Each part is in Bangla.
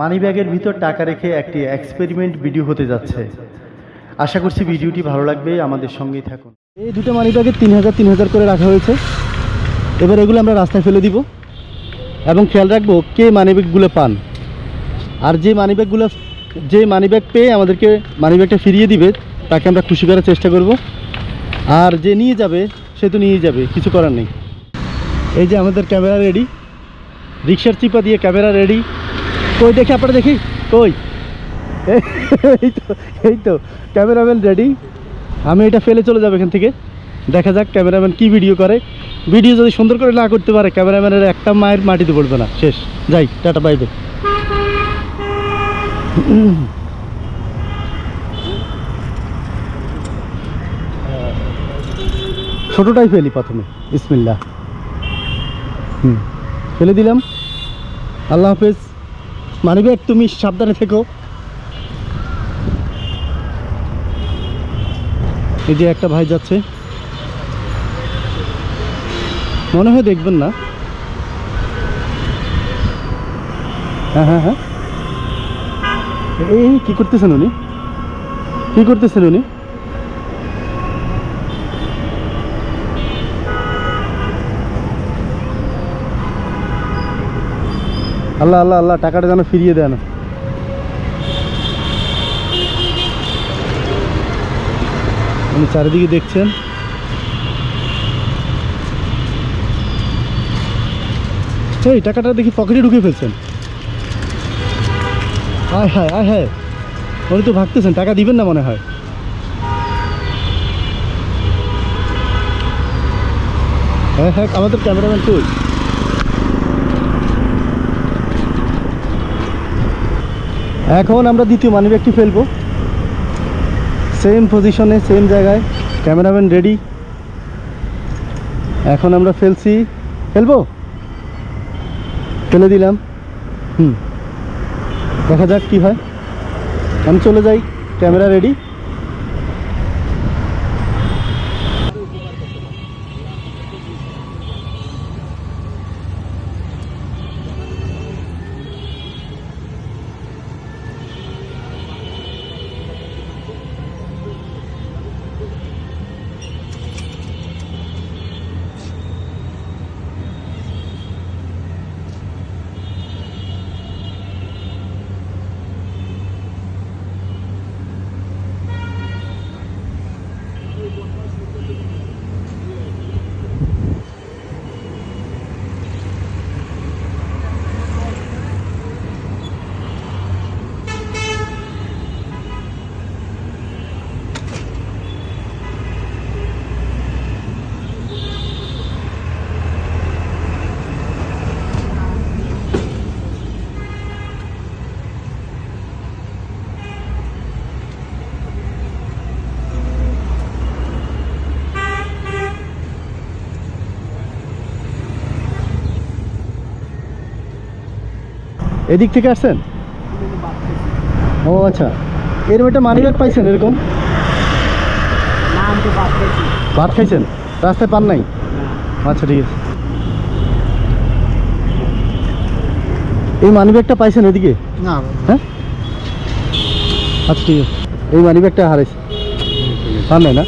মানিব্যাগের ভিতর টাকা রেখে একটি এক্সপেরিমেন্ট ভিডিও হতে যাচ্ছে। আশা করছি ভিডিওটি ভালো লাগবে, আমাদের সঙ্গেই থাকুন। এই দুটো মানি মানিব্যাগে তিন হাজার তিন হাজার করে রাখা হয়েছে। এবার এগুলো আমরা রাস্তায় ফেলে দিব। এবং খেয়াল রাখব কে মানিব্যাগগুলো পান। আর যে মানিব্যাগগুলো, যে মানিব্যাগ পেয়ে আমাদেরকে মানিব্যাগটা ফিরিয়ে দিবে, তাকে আমরা খুশি করার চেষ্টা করব। আর যে নিয়ে যাবে, সে তো নিয়ে যাবে, কিছু করার নেই। এই যে আমাদের ক্যামেরা রেডি। রিক্সার চিপা দিয়ে ক্যামেরা রেডি। কই দেখি, আপনারা দেখি। কই? এই- তো, এই তো, ক্যামেরাম্যান রেডি আমি এটা ফেলে চলে যাব এখান থেকে। দেখা যাক ক্যামেরাম্যান কি ভিডিও করে। ভিডিও যদি সুন্দর করে না করতে পারে, ক্যামেরাম্যানের একটা মায়ের মাটিতে পড়বে না। শেষ। যাই, টাটা বাইবে ছোটোটাই ফেলি প্রথমে। বিসমিল্লা হুম। ফেলে দিলাম। আল্লাহ হাফেজ। মানিব্যাগ, তুমি সাবধানে থেকো। এই যে একটা ভাই যাচ্ছে। মনে হয় দেখবেন না। হ্যাঁ হ্যাঁ হ্যাঁ। এই কী করতেছেন উনি? কী করতেছেন উনি? আল্লাহ আল্লাহ আল্লাহ, টাকাটা যেন ফিরিয়ে দেন। উনি চারিদিকে দেখছেন। এই, টাকাটা দেখি পকেটে ঢুকে ফেলছেন। আয়, হায় আয়, হায়। উনি তো ভাবতেছেন টাকা দিবেন না মনে হয়। হ্যাঁ হ্যাঁ আমাদের ক্যামেরাম্যান কই? এখন আমরা দ্বিতীয় মানিব্যাগটি ফেলব। সেম পজিশনে সেম জায়গায় ক্যামেরাম্যান রেডি এখন আমরা ফেলছি। ফেলব? ফেলে দিলাম। হুম। দেখা যাক কী হয়। আমি চলে যাই। ক্যামেরা রেডি এদিক থেকে আসছেন? ও আচ্ছা। এরকম একটা মানিব্যাগ পাইছেন এরকম? ভাত খাইছেন? রাস্তায় পান নাই? আচ্ছা ঠিক আছে। এই মানি ব্যাগটা পাইছেন এদিকে? না। হ্যাঁ? আচ্ছা ঠিক আছে। এই মানিব্যাগটা হারাইছে। পান নাই না?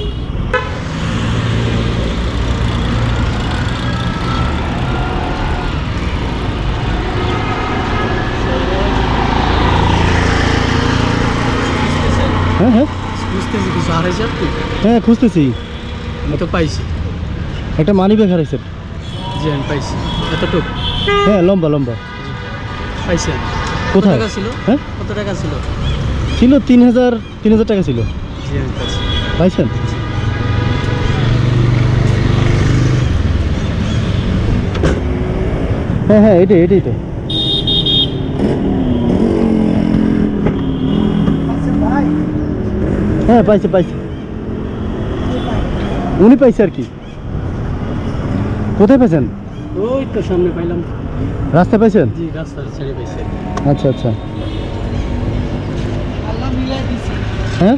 হ্যাঁ হ্যাঁ বুঝতেছি কিছু হারাইছে আপনি হ্যাঁ খুঁজতেছি আমি তো পাইছি একটা মানিব্যাগ হারাইছে জি আমি পাইছি এতটুকু হ্যাঁ লম্বা লম্বা পাইছি আমি। কত কোথায় টাকা ছিল হ্যাঁ কত টাকা ছিল ছিল তিন হাজার তিন হাজার টাকা ছিল জি আমি পাইছি পাইছেন হ্যাঁ হ্যাঁ এটাই এটাই তো হ্যাঁ পাইছে পাইছে। উনি পাইছে আর কি। কোথায় পেয়েছেন ওই তো সামনে পাইলাম। রাস্তায় পাইছেন? জি রাস্তার ছেড়ে পাইছি। আচ্ছা আচ্ছা। আল্লাহ মিলাই দিছে। হ্যাঁ?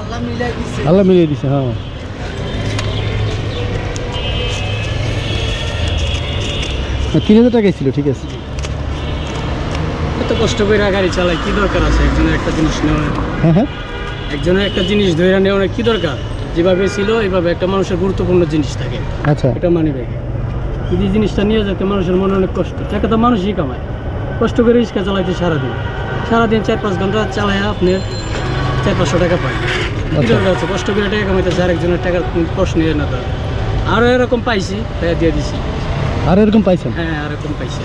আল্লাহ মিলাই দিছে। আল্লাহ মিলিয়ে দিছে হ্যাঁ। তিন হাজার টাকাই ছিল ঠিক আছে। এত কষ্ট করে গাড়ি চালাই কি দরকার আছে? একজনের একটা জিনিস নেওয়ার। হ্যাঁ হ্যাঁ। একজনের একটা জিনিস ধরে নেওয়ার কি দরকার? যেভাবে ছিল এভাবে একটা মানুষের গুরুত্বপূর্ণ জিনিস থাকে। আচ্ছা। এটা মানি ব্যাগে। যদি জিনিসটা নিয়ে যেতে মানুষের মনে অনেক কষ্ট টাকা তো মানুষই কামায়। কষ্ট করে রিক্সা চালাইতে সারাদিন। সারাদিন চার পাঁচ ঘণ্টা চালায় আপনি চার পাঁচশো টাকা পায়। কি আচ্ছা। দরকার আছে? কষ্ট করে টাকা কামাইতে আরেকজনের টাকার প্রশ্ন না তার। আরও এরকম পাইছি তাই দিয়ে দিছি। আর এরকম পাইছেন? হ্যাঁ এরকম পাইছি।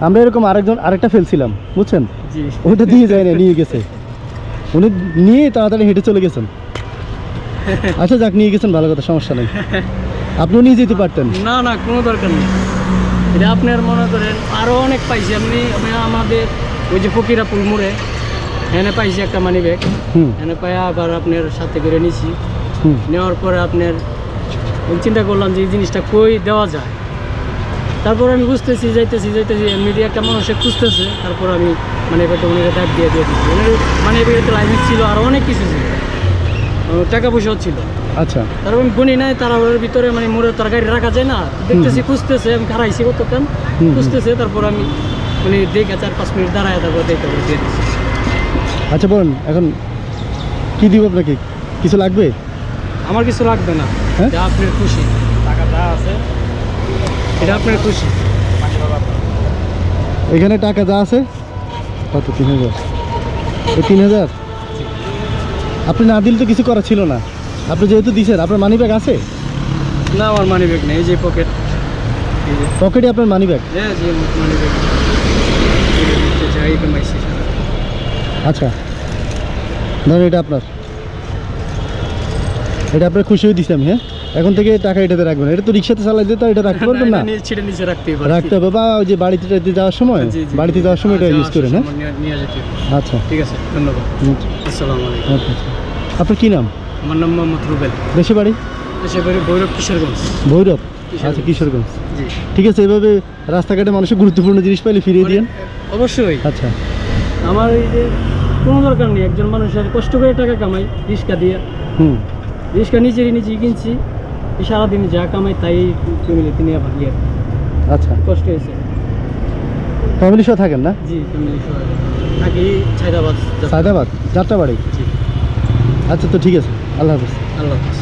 আমরা এরকম আরেকজন আরেকটা ফেলছিলাম বুঝছেন? জি। ওইটা দিয়ে যায় না নিয়ে গেছে। উনি নিয়ে তাড়াতাড়ি হেঁটে চলে গেছেন। আচ্ছা যাক নিয়ে গেছেন ভালো কথা সমস্যা নেই। আপনিও নিয়ে যেতে পারতেন। না না কোনো দরকার নেই। এটা আপনার মনে করেন আরও অনেক পাইছি আপনি আমাদের ওই যে ফকিরাপুল মোড়ে এনে পাইছি একটা মানি ব্যাগ। হুম। এনে পাই আবার আপনার সাথে করে নিছি। হুম। নেওয়ার পরে আপনার চিন্তা করলাম যে এই জিনিসটা কই দেওয়া যায়? তারপর আমি বুঝতেছি যাইতেছি যাইতেছি মিডিয়া একটা মানুষে খুঁজতেছে। তারপর আমি মানে এবার উনি ডাক দিয়ে দিয়ে দিচ্ছি মানে এবার লাইসেন্স ছিল আর অনেক কিছু ছিল। টাকা পয়সাও ছিল। আচ্ছা। তারপর আমি গুনি নাই তারা ওর ভিতরে মানে মোড়ে তার গাড়ি রাখা যায় না। দেখতেছি খুঁজতেছে আমি খারাইছি কতক্ষণ। খুঁজতেছে তারপর আমি মানে দেখে চার পাঁচ মিনিট দাঁড়ায় তারপর দেখতে দিয়ে আচ্ছা বলুন এখন কি দিব আপনাকে? কিছু লাগবে? আমার কিছু লাগবে না। হ্যাঁ? যা আপনার খুশি। টাকা যা আছে। এটা আপনার খুশি? এখানে টাকা যা আছে কত? তিন হাজার। এই তিন হাজার? আপনি না দিলে তো কিছু করা ছিল না। আপনি যেহেতু দিছেন আপনার মানি ব্যাগ আছে? না আমার মানি ব্যাগ নেই এই যে পকেট পকেটে আপনার মানি ব্যাগ আচ্ছা। ধরুন এটা আপনার। এটা আপনার খুশি হয়ে দিছি আমি হ্যাঁ? এখন থেকে টাকা এটাতে রাখবেন এটা তো রিক্সাতে চালাই দিতে এটা রাখতে পারবেন না। নিচে রাখতেই পারি রাখতে হবে। বা ওই যে বাড়িতে টাড়িতে যাওয়ার সময়। বাড়িতে যাওয়ার সময় এটা ইউজ করেন হ্যাঁ নিয়ে- নিয়ে যেতে আচ্ছা। ঠিক আছে ধন্যবাদ। হুম, আসসালামু আলাইকুম। আচ্ছা আচ্ছা। আপনার কী নাম? আমার নাম মোহাম্মদ রুবেল। দেশে বাড়ি? এসে বাড়ি ভৈরব কিশোরগঞ্জ। ভৈরব? আচ্ছা কিশোরগঞ্জ। জি। ঠিক আছে এভাবে রাস্তাঘাটে মানুষের গুরুত্বপূর্ণ জিনিস পাইলে ফিরিয়ে দিন অবশ্যই। আচ্ছা। আমার এই যে কোনো দরকার নেই একজন মানুষের কষ্ট করে টাকা কামাই রিক্সা দিয়ে। হুম। রিক্সা নিজেরই নিজেই কিনছি। সারাদিন যা কামাই তাই ফ্যামিলিতে নিয়ে ভাগিয়ে আচ্ছা। কষ্ট হয়েছে। ফ্যামিলি সহ থাকেন না? জি ফ্যামিলি সহ থাকি। হায়দ্রাবাদ সায়দাবাদ যাত্রা। বাড়ি জি। আচ্ছা তো ঠিক আছে। আল্লাহ হাফিজ। আল্লাহ হাফিজ।